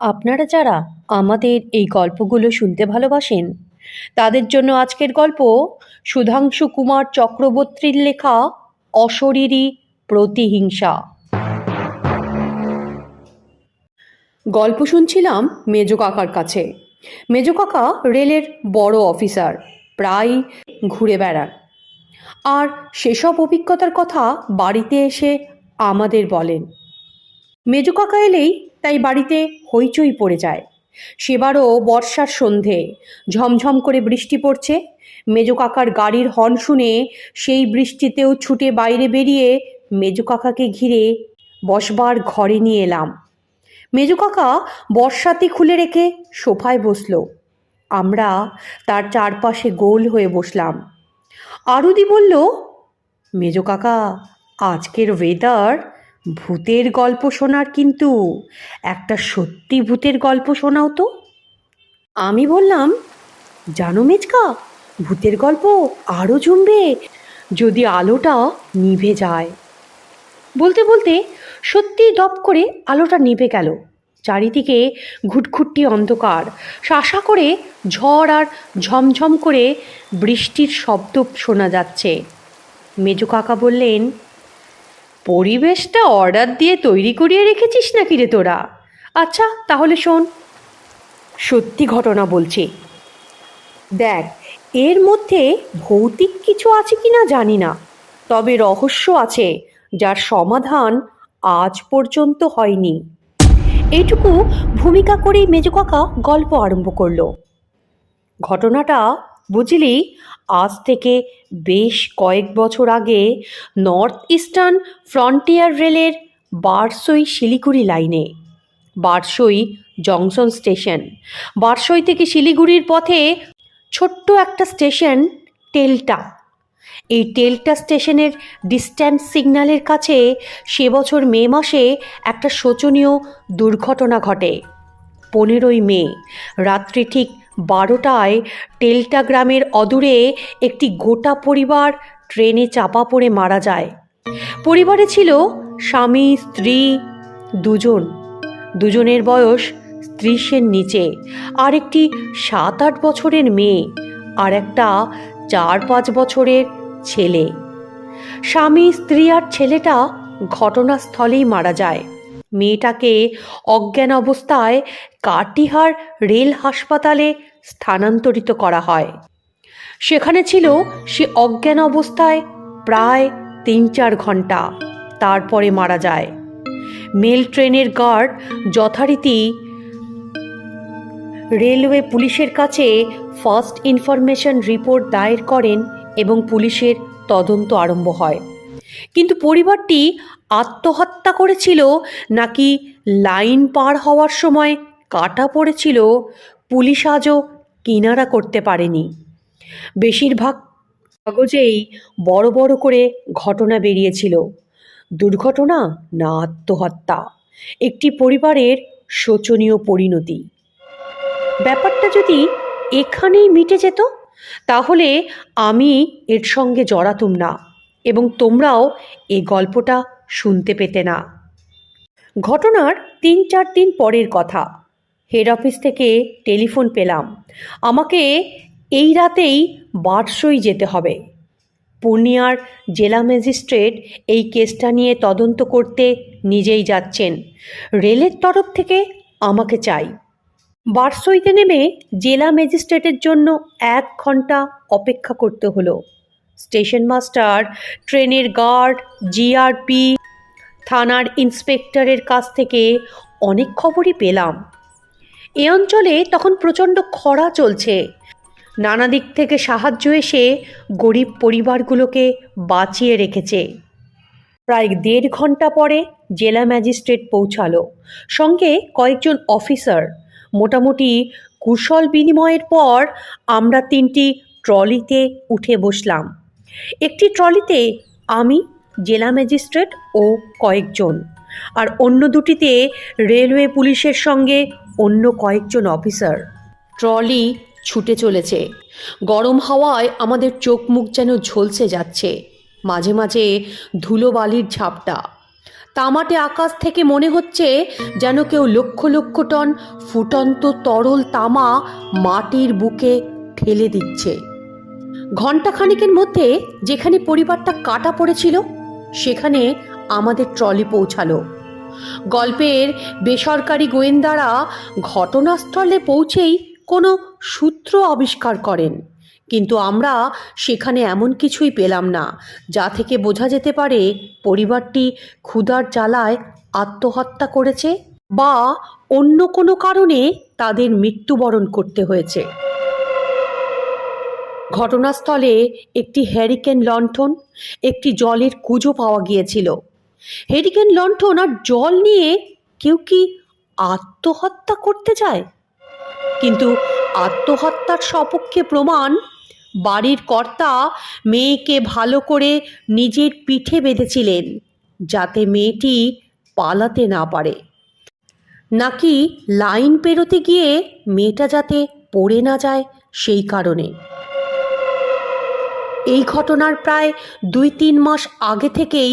আপনারা যারা আমাদের এই গল্পগুলো শুনতে ভালোবাসেন, তাদের জন্য আজকের গল্প সুধাংশু কুমার চক্রবর্তীর লেখা অশরীরী প্রতিহিংসা। গল্প শুনছিলাম মেজো কাকার কাছে। মেজো কাকা রেলের বড় অফিসার প্রায় ঘুরে বেড়ান। আর সেসব অভিজ্ঞতার কথা বাড়িতে এসে আমাদের বলেন। মেজো কাকা এলেই তাই বাড়িতে হইচই পড়ে যায়। সেবারও বর্ষার সন্ধে। ঝমঝম করে বৃষ্টি পড়ছে। মেজো কাকার গাড়ির হর্ন শুনে সেই বৃষ্টিতেও ছুটে বাইরে বেরিয়ে মেজো কাকাকে ঘিরে বসবার ঘরে নিয়ে এলাম। মেজো কাকা বর্ষাতি খুলে রেখে সোফায় বসল। আমরা তার চারপাশে গোল হয়ে বসলাম। আরুদি বলল, মেজো কাকা, আজকের ওয়েদার ভূতের গল্প শোনার কিন্তু, একটা সত্যি ভূতের গল্প শোনাও তো। আমি বললাম, জানো মেজকা, ভূতের গল্প আরও জমবে যদি আলোটা নিভে যায়। বলতে বলতে সত্যি দপ করে আলোটা নিভে গেল। চারিদিকে ঘুটঘুটটি অন্ধকার। শাসা করে ঝড় আর ঝমঝম করে বৃষ্টির শব্দ শোনা যাচ্ছে। মেজো কাকা বললেন পরিবেশটা অর্ডার দিয়ে তৈরি করিয়ে রেখেছিস নাকি রে তোরা? আচ্ছা তাহলে শোন। সত্যি ঘটনা বলছি। দেখ, এর মধ্যে ভৌতিক কিছু আছে কি না জানি না। তবে রহস্য আছে, যার সমাধান আজ পর্যন্ত হয়নি। এইটুকু ভূমিকা করেই মেজকাকা গল্প আরম্ভ করল। ঘটনাটা, বুঝলি আজ থেকে বেশ কয়েক বছর আগে নর্থ ইস্টার্ন ফ্রন্টিয়ার রেলের বারসই শিলিগুড়ি লাইনে, বারসই জংশন স্টেশন, বারসই থেকে শিলিগুড়ির পথে ছোট্ট একটা স্টেশন টেলটা। এই টেলটা স্টেশনের ডিস্ট্যান্স সিগন্যালের কাছে সে বছর মে মাসে একটা শোচনীয় দুর্ঘটনা ঘটে। পনেরোই মে, রাত্রি ঠিক বারোটায় টেলটা গ্রামের অদূরে একটি গোটা পরিবার ট্রেনে চাপা পড়ে মারা যায়। পরিবারে ছিল স্বামী, স্ত্রী, দুজন। দুজনের বয়স ত্রিশের নিচে। আর একটি সাত আট বছরের মেয়ে আর একটা চার পাঁচ বছরের ছেলে। স্বামী, স্ত্রী আর ছেলেটা ঘটনাস্থলেই মারা যায়। মেয়েটাকে অজ্ঞান অবস্থায় কাটিহার রেল হাসপাতালে স্থানান্তরিত করা হয়। সেখানে ছিল সে অজ্ঞান অবস্থায় প্রায় তিন চার ঘণ্টা তারপরে মারা যায়। মেল ট্রেনের গার্ড যথারীতি রেলওয়ে পুলিশের কাছে ফার্স্ট ইনফরমেশন রিপোর্ট দায়ের করেন এবং পুলিশের তদন্ত আরম্ভ হয়। কিন্তু পরিবারটি আত্মহত্যা করেছিল, নাকি লাইন পার হওয়ার সময় কাটা পড়েছিল, পুলিশ আজও কিনারা করতে পারেনি। বেশিরভাগ কাগজেই বড় বড় করে ঘটনা বেরিয়েছিল। দুর্ঘটনা না আত্মহত্যা, একটি পরিবারের শোচনীয় পরিণতি। ব্যাপারটা যদি এখানেই মিটে যেত, তাহলে আমি এর সঙ্গে জড়াতুম না, এবং তোমরাও এই গল্পটা শুনতে পেতে না। ঘটনার তিন চার দিন পরের কথা। হেড অফিস থেকে টেলিফোন পেলাম। আমাকে এই রাতেই বারসই যেতে হবে। পূর্ণিয়ার জেলা ম্যাজিস্ট্রেট এই কেসটা নিয়ে তদন্ত করতে নিজেই যাচ্ছেন। রেলের তরফ থেকে আমাকে চাই। বারসইতে নেমে জেলা ম্যাজিস্ট্রেটের জন্য এক ঘণ্টা অপেক্ষা করতে হলো। স্টেশন মাস্টার, ট্রেনের গার্ড, জিআরপি থানার ইন্সপেক্টরের কাছ থেকে অনেক খবরই পেলাম। এ অঞ্চলে তখন প্রচণ্ড খরা চলছে। নানা দিক থেকে সাহায্য এসে গরিব পরিবারগুলোকে বাঁচিয়ে রেখেছে। প্রায় দেড় ঘণ্টা পরে জেলা ম্যাজিস্ট্রেট পৌঁছালো। সঙ্গে কয়েকজন অফিসার। মোটামুটি কুশল বিনিময়ের পর আমরা তিনটি ট্রলিতে উঠে বসলাম। একটি ট্রলিতে আমি জেলা ম্যাজিস্ট্রেট ও কয়েকজন। আর অন্য দুটিতে রেলওয়ে পুলিশের সঙ্গে অন্য কয়েকজন অফিসার। ট্রলি ছুটে চলেছে। গরম হাওয়ায় আমাদের চোখ মুখ যেন ঝলসে যাচ্ছে। মাঝে মাঝে ধুলোবালির ঝাপটা। তামাটে আকাশ থেকে মনে হচ্ছে যেন কেউ লক্ষ লক্ষ টন ফুটন্ত তরল তামা মাটির বুকে ঠেলে দিচ্ছে। ঘণ্টাখানিকের মধ্যে যেখানে পরিবারটা কাটা পড়েছিল সেখানে আমাদের ট্রলি পৌঁছালো। গল্পের বেসরকারি গোয়েন্দারা ঘটনাস্থলে পৌঁছেই কোনো সূত্র আবিষ্কার করেন। কিন্তু আমরা সেখানে এমন কিছুই পেলাম না, যা থেকে বোঝা যেতে পারে পরিবারটি ক্ষুধার জ্বালায় আত্মহত্যা করেছে বা অন্য কোনো কারণে তাদের মৃত্যুবরণ করতে হয়েছে। ঘটনাস্থলে একটি হ্যারিকেন লণ্ঠন, একটি জলের কুজো পাওয়া গিয়েছিল। হ্যারিকেন লণ্ঠন আর জল নিয়ে কেউ কি আত্মহত্যা করতে যায় কিন্তু আত্মহত্যার সপক্ষে প্রমাণ, বাড়ির কর্তা মেয়েকে ভালো করে নিজের পিঠে বেঁধেছিলেন যাতে মেয়েটি পালাতে না পারে। নাকি লাইন পেরোতে গিয়ে মেয়েটা যাতে পড়ে না যায় সেই কারণে? এই ঘটনার প্রায় দুই তিন মাস আগে থেকেই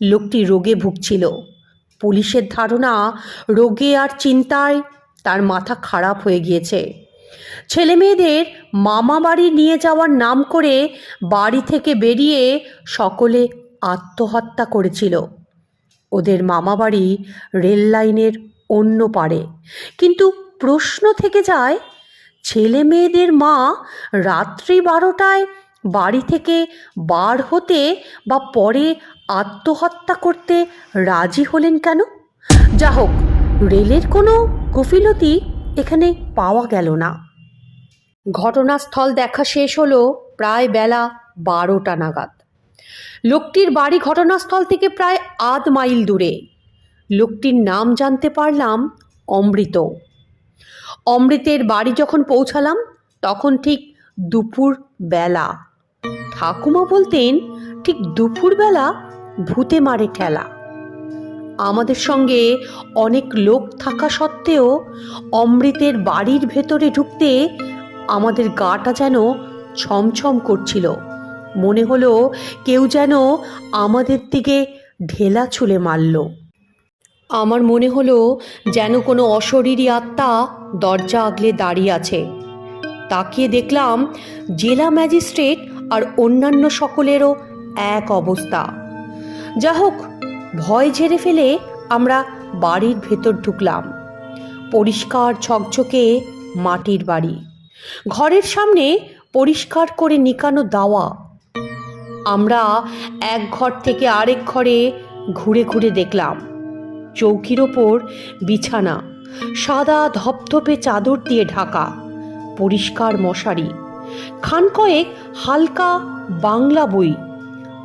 লোকটি রোগে ভুগছিল। পুলিশের ধারণা, রোগে আর চিন্তায় তার মাথা খারাপ হয়ে গিয়েছে। ছেলে মেয়েদের মামা বাড়ি নিয়ে যাওয়ার নাম করে বাড়ি থেকে বেরিয়ে সকলে আত্মহত্যা করেছিল। ওদের মামা বাড়ি রেল লাইনের অন্য পারে কিন্তু প্রশ্ন থেকে যায় ছেলে মেয়েদের মা রাত্রি বারোটায় বাড়ি থেকে বার হতে বা পরে আত্মহত্যা করতে রাজি হলেন কেন? যা হোক রেলের কোনো কফিলতি এখানে পাওয়া গেল না। ঘটনাস্থল দেখা শেষ হলো প্রায় বেলা বারোটা নাগাদ। লোকটির বাড়ি ঘটনাস্থল থেকে প্রায় আধ মাইল দূরে। লোকটির নাম জানতে পারলাম অমৃত। অমৃতের বাড়ি যখন পৌঁছালাম, তখন ঠিক দুপুর বেলা। ঠাকুমা বলতেন, ঠিক দুপুরবেলা ভূতে মারে ঠেলা। আমাদের সঙ্গে অনেক লোক থাকা সত্ত্বেও অমৃতের বাড়ির ভেতরে ঢুকতে আমাদের গাটা যেন ছমছম করছিল। মনে হলো কেউ যেন আমাদের দিকে ঢেলা ছুলে মারল। আমার মনে হলো যেন কোনো অশরীরী আত্মা দরজা আগলে দাঁড়িয়ে আছে। তাকিয়ে দেখলাম জেলা ম্যাজিস্ট্রেট আর অন্যান্য সকলেরও এক অবস্থা। যা হোক, ভয় ঝেড়ে ফেলে আমরা বাড়ির ভেতর ঢুকলাম। পরিষ্কার ঝকঝকে মাটির বাড়ি। ঘরের সামনে পরিষ্কার করে নিকানো দাওয়া। আমরা এক ঘর থেকে আরেক ঘরে ঘুরে ঘুরে দেখলাম। চৌকির ওপর বিছানা, সাদা ধপধপে চাদর দিয়ে ঢাকা, পরিষ্কার মশারি। খান কয়েক হালকা বাংলা বই,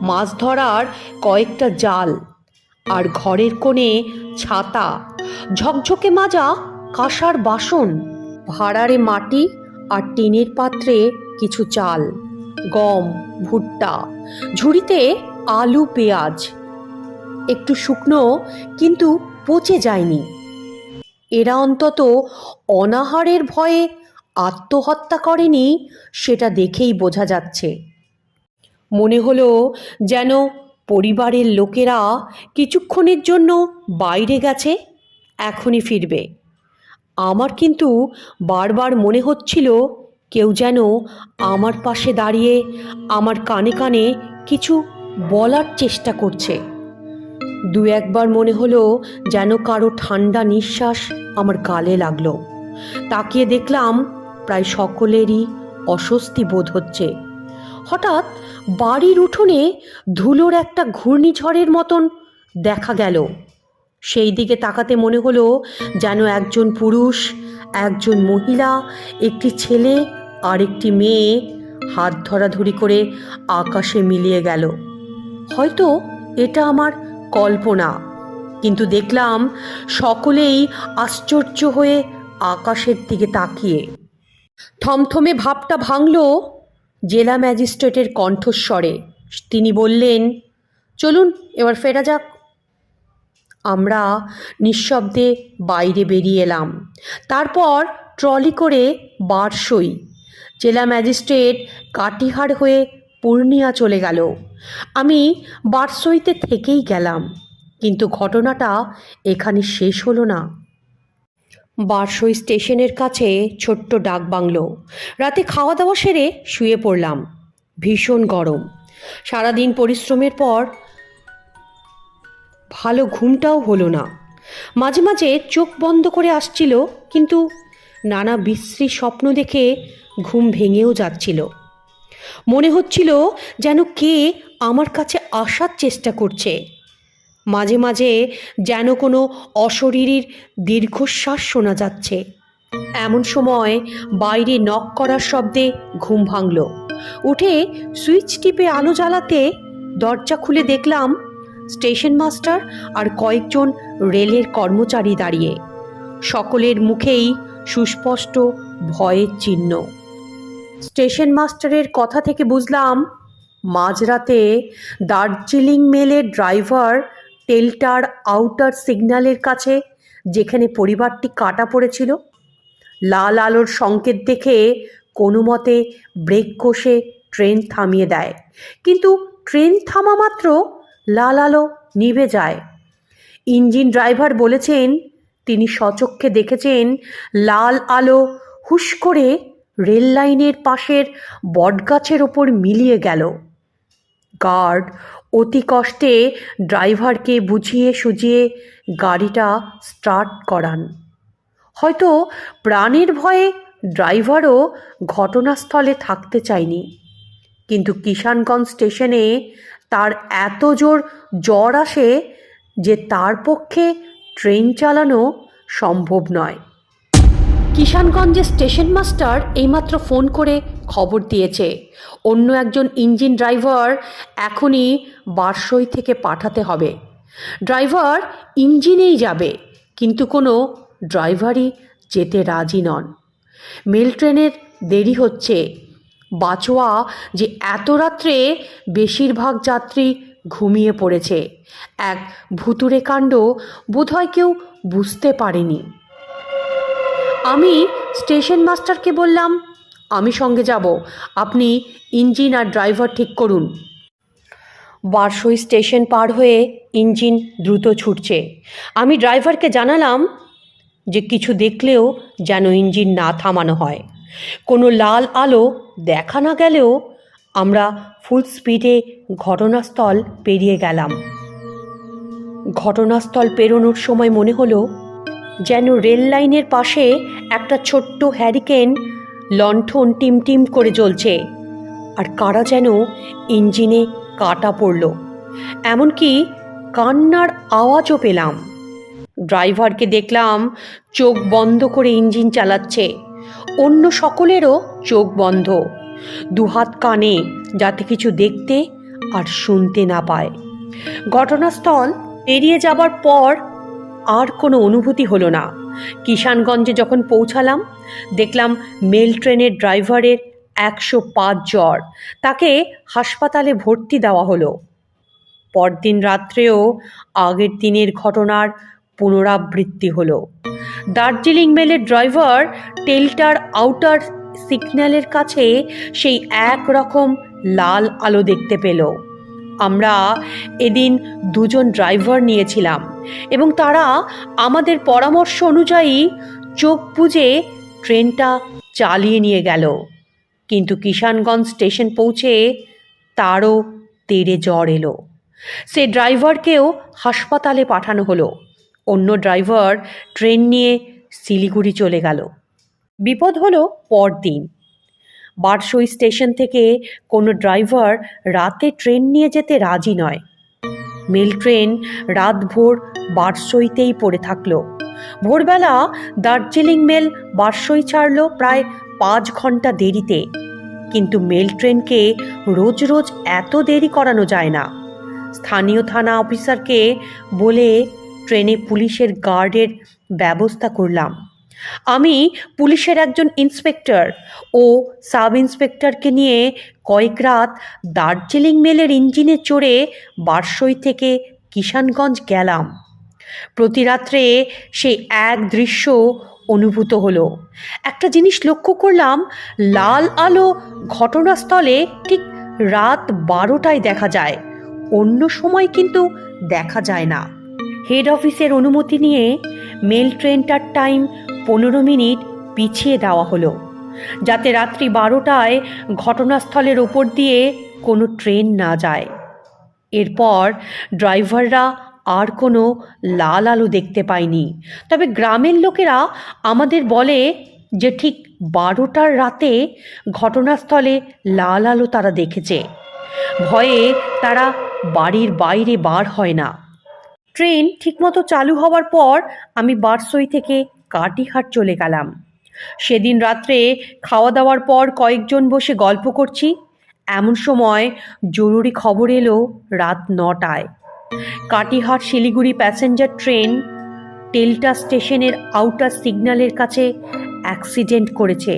মাছ ধরার কয়েকটা জাল আর ঘরের কোণে ছাতা, ঝকঝকে মাজা কাঁসার বাসন, ভাড়ারে মাটি আর টিনের পাত্রে কিছু চাল, গম, ভুট্টা, ঝুড়িতে আলু, পেঁয়াজ। একটু শুকনো কিন্তু পচে যায়নি। এরা অন্তত অনাহারের ভয়ে আত্মহত্যা করেনি সেটা দেখেই বোঝা যাচ্ছে। মনে হলো যেন পরিবারের লোকেরা কিছুক্ষণের জন্য বাইরে গেছে, এখনই ফিরবে। আমার কিন্তু বারবার মনে হচ্ছিল কেউ যেন আমার পাশে দাঁড়িয়ে আমার কানে কানে কিছু বলার চেষ্টা করছে। দু একবার মনে হলো যেন কারও ঠান্ডা নিঃশ্বাস আমার গালে লাগল। তাকিয়ে দেখলাম প্রায় সকলেরই অস্বস্তি বোধ হচ্ছে। হঠাৎ বাড়ির উঠোনে ধুলোর একটা ঘূর্ণিঝড়ের মতন দেখা গেল। সেই দিকে তাকাতে মনে হলো যেন একজন পুরুষ, একজন মহিলা, একটি ছেলে আর একটি মেয়ে হাত ধরাধরি করে আকাশে মিলিয়ে গেল। হয়তো এটা আমার কল্পনা, কিন্তু দেখলাম সকলেই আশ্চর্য হয়ে আকাশের দিকে তাকিয়ে। থমথমে ভাবটা ভাঙল জেলা ম্যাজিস্ট্রেটের কণ্ঠস্বরে। তিনি বললেন, চলুন, এবার ফেরা যাক। আমরা নিঃশব্দে বাইরে বেরিয়ে এলাম। তারপর ট্রলি করে বারসই জেলা ম্যাজিস্ট্রেট কাটিহার হয়ে পূর্ণিয়া চলে গেল। আমি বারসইতে থেকেই গেলাম, কিন্তু ঘটনাটা এখানে শেষ হলো না। বারসই স্টেশনের কাছে ছোট্ট ডাক বাংলো। রাতে খাওয়া দাওয়া সেরে শুয়ে পড়লাম। ভীষণ গরম। সারাদিন পরিশ্রমের পর ভালো ঘুমটাও হলো না। মাঝে মাঝে চোখ বন্ধ করে আসছিল, কিন্তু নানা বিশ্রী স্বপ্ন দেখে ঘুম ভেঙেও যাচ্ছিল। মনে হচ্ছিল যেন কে আমার কাছে আসার চেষ্টা করছে। মাঝে মাঝে যেন কোনো অশরীরীর দীর্ঘশ্বাস শোনা যাচ্ছে। এমন সময় বাইরে নক করার শব্দে ঘুম ভাঙল। উঠে সুইচ টিপে আলো জ্বালাতে দরজা খুলে দেখলাম স্টেশন মাস্টার আর কয়েকজন রেলের কর্মচারী দাঁড়িয়ে। সকলের মুখেই সুস্পষ্ট ভয়ের চিহ্ন। স্টেশন মাস্টারের কথা থেকে বুঝলাম, মাঝরাতে দার্জিলিং মেলের ড্রাইভার টেলটার আউটার সিগন্যালের কাছে, যেখানে পরিবারটি কাটা পড়েছিল। লাল আলোর সংকেত দেখে কোনো মতে ব্রেক কষে ট্রেন থামিয়ে দেয়। কিন্তু ট্রেন থামা মাত্র লাল আলো নিভে যায়। ইঞ্জিন ড্রাইভার বলেছেন, তিনি সচক্ষে দেখেছেন, লাল আলো হুশ করে রেল লাইনের পাশের বটগাছের ওপর মিলিয়ে গেল। গার্ড অতি কষ্টে ড্রাইভারকে বুঝিয়ে সুঝিয়ে গাড়িটা স্টার্ট করান। হয়তো প্রাণের ভয়ে ড্রাইভারও ঘটনাস্থলে থাকতে চায়নি। কিন্তু কিষানগঞ্জ স্টেশনে তার এত জোর জ্বর আসে যে তার পক্ষে ট্রেন চালানো সম্ভব নয়। কিষানগঞ্জের স্টেশন মাস্টার এইমাত্র ফোন করে খবর দিয়েছে। অন্য একজন ইঞ্জিন ড্রাইভার এখনই বারসই থেকে পাঠাতে হবে। ড্রাইভার ইঞ্জিনেই যাবে, কিন্তু কোনো ড্রাইভারই যেতে রাজি নন। মেল ট্রেনের দেরি হচ্ছে। বাচোয়া যে এত রাত্রে বেশিরভাগ যাত্রী ঘুমিয়ে পড়েছে। এক ভুতুরে কাণ্ড বোধহয় কেউ বুঝতে পারেনি। আমি স্টেশন মাস্টারকে বললাম আমি সঙ্গে যাব। আপনি ইঞ্জিন আর ড্রাইভার ঠিক করুন। বারসই স্টেশন পার হয়ে ইঞ্জিন দ্রুত ছুটছে। আমি ড্রাইভারকে জানালাম যে কিছু দেখলেও যেন ইঞ্জিন না থামানো হয়। কোনো লাল আলো দেখা না গেলেও আমরা ফুল স্পিডে ঘটনাস্থল পেরিয়ে গেলাম। ঘটনাস্থল পেরোনোর সময় মনে হলো যেন রেল লাইনের পাশে একটা ছোট্ট হ্যারিকেন লণ্ঠন টিমটিম করে জ্বলছে। আর কারা যেন ইঞ্জিনে কাটা পড়ল। এমনকি কান্নার আওয়াজও পেলাম। ড্রাইভারকে দেখলাম চোখ বন্ধ করে ইঞ্জিন চালাচ্ছে। অন্য সকলেরও চোখ বন্ধ। দুহাত কানে যাতে কিছু দেখতে আর শুনতে না পায়। ঘটনাস্থল এড়িয়ে যাবার পর আর কোনো অনুভূতি হলো না। কিষানগঞ্জে যখন পৌঁছালাম, দেখলাম মেল ট্রেনের ড্রাইভারের একশো পাঁচ জ্বর। তাকে হাসপাতালে ভর্তি দেওয়া হলো। পরদিন রাত্রেও আগের দিনের ঘটনার পুনরাবৃত্তি হলো। দার্জিলিং মেলের ড্রাইভার টেলটার আউটার সিগন্যালের কাছে সেই এক রকম লাল আলো দেখতে পেল। আমরা এদিন দুজন ড্রাইভার নিয়েছিলাম এবং তারা আমাদের পরামর্শ অনুযায়ী চোখ বুজে ট্রেনটা চালিয়ে নিয়ে গেল। কিন্তু কিষানগঞ্জ স্টেশন পৌঁছে তারও তেড়ে জ্বর এলো। সে ড্রাইভারকেও হাসপাতালে পাঠানো হলো। অন্য ড্রাইভার ট্রেন নিয়ে শিলিগুড়ি চলে গেল। বিপদ হলো পরদিন। বারসই স্টেশন থেকে কোনো ড্রাইভার রাতে ট্রেন নিয়ে যেতে রাজি নয়। মেল ট্রেন রাতভোর বারসইতেই পড়ে থাকল। ভোরবেলা দার্জিলিং মেল বারসই ছাড়লো প্রায় পাঁচ ঘণ্টা দেরিতে। কিন্তু মেল ট্রেনকে রোজ রোজ এত দেরি করানো যায় না। স্থানীয় থানা অফিসারকে বলে ট্রেনে পুলিশের গার্ডের ব্যবস্থা করলাম। আমি পুলিশের একজন ইন্সপেক্টর ও সাব ইন্সপেক্টরকে নিয়ে কয়েক রাত দার্জিলিং মেলের ইঞ্জিনে চড়ে বারসই থেকে কিষানগঞ্জ গেলাম। প্রতি রাত্রে সেই এক দৃশ্য অনুভূত হলো। একটা জিনিস লক্ষ্য করলাম, লাল আলো ঘটনাস্থলে ঠিক রাত বারোটায় দেখা যায়। অন্য সময় কিন্তু দেখা যায় না। হেড অফিসের অনুমতি নিয়ে মেল ট্রেনটার টাইম পনেরো মিনিট পিছিয়ে দেওয়া হলো, যাতে রাত্রি বারোটায় ঘটনাস্থলের ওপর দিয়ে কোনো ট্রেন না যায়। এরপর ড্রাইভাররা আর কোনো লাল আলো দেখতে পায়নি। তবে গ্রামের লোকেরা আমাদের বলে যে ঠিক বারোটার রাতে ঘটনাস্থলে লাল আলো তারা দেখেছে। ভয়ে তারা বাড়ির বাইরে বার হয় না। ট্রেন ঠিকমতো চালু হওয়ার পর আমি বারসই থেকে কাটিহাট চলে গেলাম। সেদিন রাত্রে খাওয়া দাওয়ার পর কয়েকজন বসে গল্প করছি। এমন সময় জরুরি খবর এলো রাত নটায়। কাটিহাট শিলিগুড়ি প্যাসেঞ্জার ট্রেন টেলটা স্টেশনের আউটার সিগন্যালের কাছে অ্যাক্সিডেন্ট করেছে।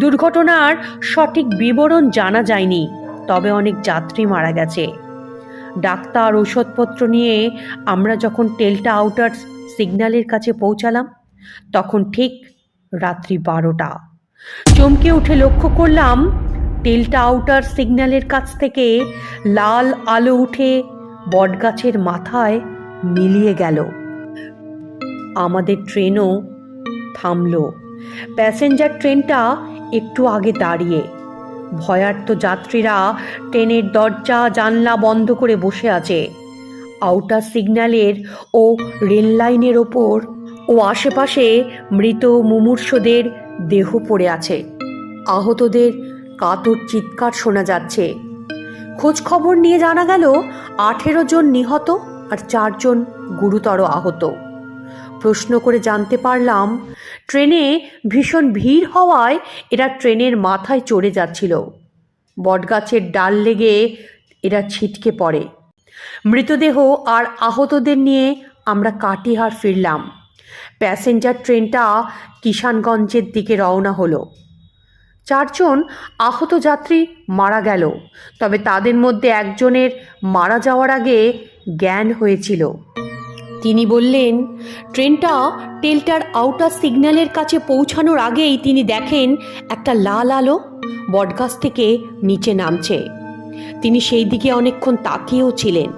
দুর্ঘটনার সঠিক বিবরণ জানা যায়নি, তবে অনেক যাত্রী মারা গেছে। ডাক্তার ওষুধপত্র নিয়ে আমরা যখন টেলটা আউটার সিগন্যালের কাছে পৌঁছালাম তখন ঠিক রাত্রি বারোটা। চমকে উঠে লক্ষ্য করলাম টেলটা আউটার সিগন্যালের কাছ থেকে লাল আলো উঠে বটগাছের মাথায় মিলিয়ে গেল। আমাদের ট্রেনও থামলো। প্যাসেঞ্জার ট্রেনটা একটু আগে দাঁড়িয়ে। ভয়ার্ত যাত্রীরা ট্রেনের দরজা, জানলা বন্ধ করে বসে আছে। আউটার সিগন্যালের ও রেল লাইনের ওপর ও আশেপাশে মৃত মুমূর্ষদের দেহ পড়ে আছে। আহতদের কাতর চিৎকার শোনা যাচ্ছে। খোঁজ খবর নিয়ে জানা গেল, আঠেরো জন নিহত আর চারজন গুরুতর আহত। প্রশ্ন করে জানতে পারলাম, ট্রেনে ভীষণ ভিড় হওয়ায় এরা ট্রেনের মাথায় চড়ে যাচ্ছিল। বটগাছের ডাল লেগে এরা ছিটকে পড়ে। মৃতদেহ আর আহতদের নিয়ে আমরা কাটিহার ফিরলাম। প্যাসেঞ্জার ট্রেনটা কিষানগঞ্জের দিকে রওনা হলো। চারজন আহত যাত্রী মারা গেল, তবে তাদের মধ্যে একজনের মারা যাওয়ার আগে জ্ঞান হয়েছিল। তিনি বললেন, ট্রেনটা টেলটার আউটার সিগন্যালের কাছে পৌঁছানোর আগেই তিনি দেখেন একটা লাল আলো বটগাছ থেকে নিচে নামছে। তিনি সেই দিকে অনেকক্ষণ তাকিয়েও ছিলেন।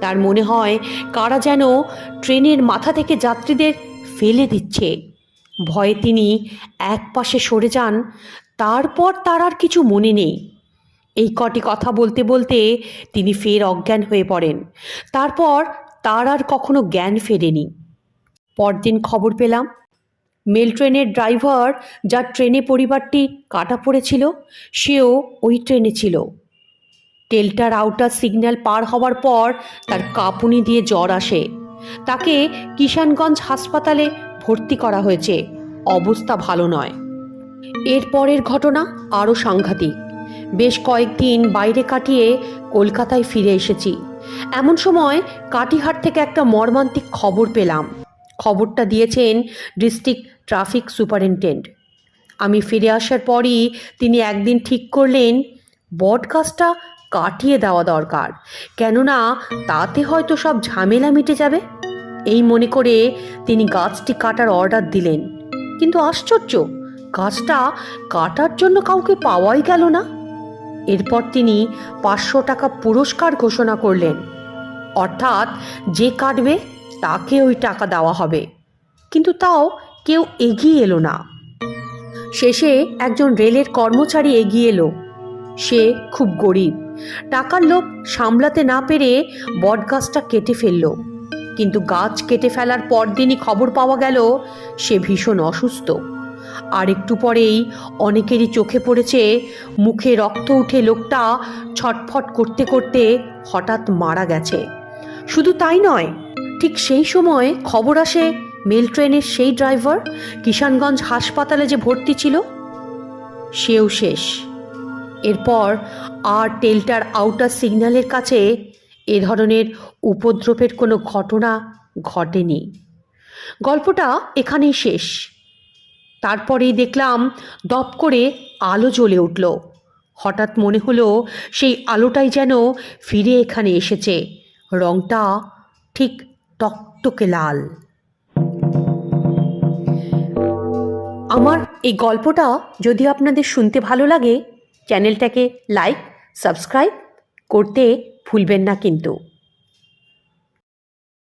তার মনে হয়, কারা যেন ট্রেনের মাথা থেকে যাত্রীদের ফেলে দিচ্ছে। ভয়ে তিনি এক পাশে সরে যান, তারপর তার আর কিছু মনে নেই। এই কটি কথা বলতে বলতে তিনি ফের অজ্ঞান হয়ে পড়েন। তারপর তার আর কখনো জ্ঞান ফেরেনি। পরদিন খবর পেলাম, মেল ট্রেনের ড্রাইভার যার ট্রেনে পরিবারটি কাটা পড়েছিল, সেও ওই ট্রেনে ছিল। টেলটার আউটার সিগন্যাল পার হওয়ার পর তার কাঁপুনি দিয়ে জ্বর আসে। তাকে কিষানগঞ্জ হাসপাতালে ভর্তি করা হয়েছে। অবস্থা ভালো নয়। এর পরের ঘটনা আরও সাংঘাতিক। বেশ কয়েকদিন বাইরে কাটিয়ে কলকাতায় ফিরে এসেছি। এমন সময় কাটিহাট থেকে একটা মর্মান্তিক খবর পেলাম। খবরটা দিয়েছেন ডিস্ট্রিক্ট ট্রাফিক সুপারিনটেন্ডেন্ট। আমি ফিরে আসার পরই তিনি একদিন ঠিক করলেন বটগাছটা কাটিয়ে দেওয়া দরকার। কেননা, তাতে হয়তো সব ঝামেলা মিটে যাবে। এই মনে করে তিনি গাছটি কাটার অর্ডার দিলেন। কিন্তু আশ্চর্য, গাছটা কাটার জন্য কাউকে পাওয়াই গেল না। এরপর তিনি পাঁচশো টাকা পুরস্কার ঘোষণা করলেন। অর্থাৎ, যে কাটবে, তাকে ওই টাকা দেওয়া হবে। কিন্তু তাও কেউ এগিয়ে এলো না। শেষে একজন রেলের কর্মচারী এগিয়ে এলো। সে খুব গরিব। টাকার লোভ সামলাতে না পেরে বটগাছটা কেটে ফেলল। কিন্তু গাছ কেটে ফেলার পরদিনই খবর পাওয়া গেল, সে ভীষণ অসুস্থ। আর একটু পরেই অনেকেরই চোখে পড়েছে, মুখে রক্ত উঠে লোকটা ছটফট করতে করতে হঠাৎ মারা গেছে। শুধু তাই নয়, ঠিক সেই সময় খবর আসে মেল ট্রেনের সেই ড্রাইভার কিষানগঞ্জ হাসপাতালে যে ভর্তি ছিল। সেও শেষ। এরপর আর টেলটার আউটার সিগন্যালের কাছে এ ধরনের উপদ্রবের কোনো ঘটনা ঘটেনি। গল্পটা এখানেই শেষ। তারপরেই দেখলাম দপ করে আলো জ্বলে উঠল। হঠাৎ মনে হলো সেই আলোটাই যেন ফিরে এখানে এসেছে। রংটা ঠিক টকটকে লাল। আমার এই গল্পটা যদি আপনাদের শুনতে ভালো লাগে চ্যানেলটাকে লাইক সাবস্ক্রাইব করতে ভুলবেন না কিন্তু।